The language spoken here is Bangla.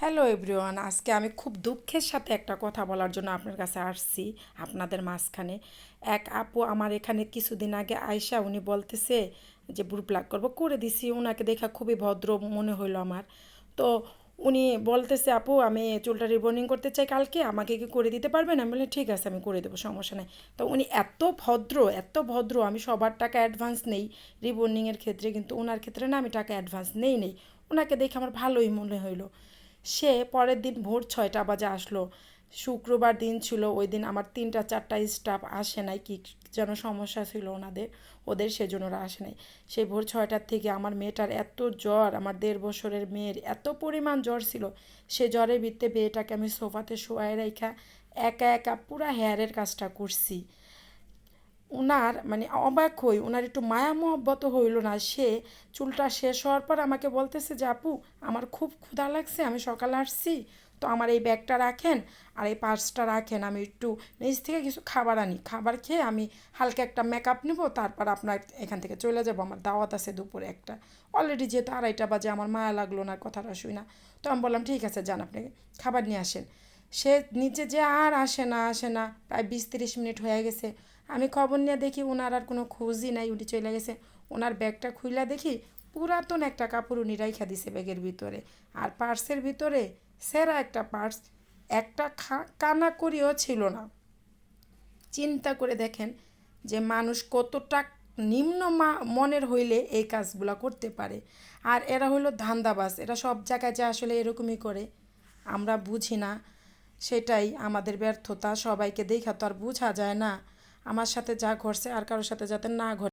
হ্যালো এভরিওয়ান আজকে আমি খুব দুঃখের সাথে একটা কথা বলার জন্য আপনার কাছে আসছি, আপনাদের মাঝখানে। এক আপু আমার এখানে কিছুদিন আগে আয়সা উনি বলতেছে যে ব্রু প্লাগ করব, করে দিছি। ওনাকে দেখা খুবই ভদ্র মনে হইল আমার। তো উনি বলতেছে, আপু, আমি চুলটা রিবনিং করতে চাই কালকে, আমাকে কি করে দিতে পারবেন? আমি বললাম, ঠিক আছে, আমি করে দেবো, সমস্যা নেই। তো উনি এত ভদ্র এত ভদ্র, আমি সবার টাকা অ্যাডভান্স নেই। রিবনিংয়ের ক্ষেত্রে কিন্তু ওনার ক্ষেত্রে না, আমি টাকা অ্যাডভান্স নেই নেই। ওনাকে দেখে আমার ভালোই মনে হইল। সে পরের দিন ভোর ছয়টা বাজে আসলো। শুক্রবার দিন ছিল, ওই দিন আমার তিনটা, চারটা স্টাফ আসে নাই, কি যেন সমস্যা ছিল ওনাদের, ওদের সেজন্য ওরা আসে নাই। সেই ভোর ছয়টার থেকে আমার মেয়েটার এত জ্বর, আমার দেড় বছরের মেয়ের এত পরিমাণ জ্বর ছিল, সে জ্বরের ভিত্তে মেয়েটাকে আমি সোফাতে শোয়াই রেখা একা একা পুরা হেয়ারের কাজটা করছি। ওনার মানে অবাক হই ওনার একটু মায়া মহব্বত হইল না। সে চুলটা শেষ হওয়ার পর আমাকে বলতেছে, যে আপু, আমার খুব ক্ষুধা লাগছে, আমি সকালে আসছি, তো আমার এই ব্যাগটা রাখেন আর এই পার্সটা রাখেন। আমি একটু নিজ থেকে কিছু খাবার আনি। খাবার খেয়ে আমি হালকা একটা মেকআপ নেব, তারপর আপনার এখান থেকে চলে যাব। আমার দাওয়াত আছে দুপুরে একটা। অলরেডি যেহেতু আড়াইটা বাজে, আমার মায়া লাগল না, কথাটা শুই না। তো আমি বললাম, ঠিক আছে, যান, আপনি খাবার নিয়ে আসেন। সে নিচে যে আর আসে না আসে না, প্রায় বিশ তিরিশ মিনিট হয়ে গেছে। আমি খবর নিয়ে দেখি ওনার আর কোনো খোঁজই নাই, উনি চলে গেছে। ওনার ব্যাগটা খুইলা দেখি পুরাতন একটা কাপড় উনি রাইখা দিছে ব্যাগের ভিতরে। আর পার্সের ভিতরে সেরা একটা পার্স, একটা খা কানা করিও ছিল না। চিন্তা করে দেখেন যে মানুষ কতটা নিম্ন মনের হইলে এই কাজগুলো করতে পারে। আর এরা হলো ধান্দাবাজ, এরা সব জায়গায় যে আসলে এরকমই করে, আমরা বুঝি না। সেটাই আমাদের ব্যর্থতা, সবাইকে দেখা তো আর বোঝা যায় না। আমার সাথে যা ঘটছে আর কারোর সাথে যাতে না ঘটে।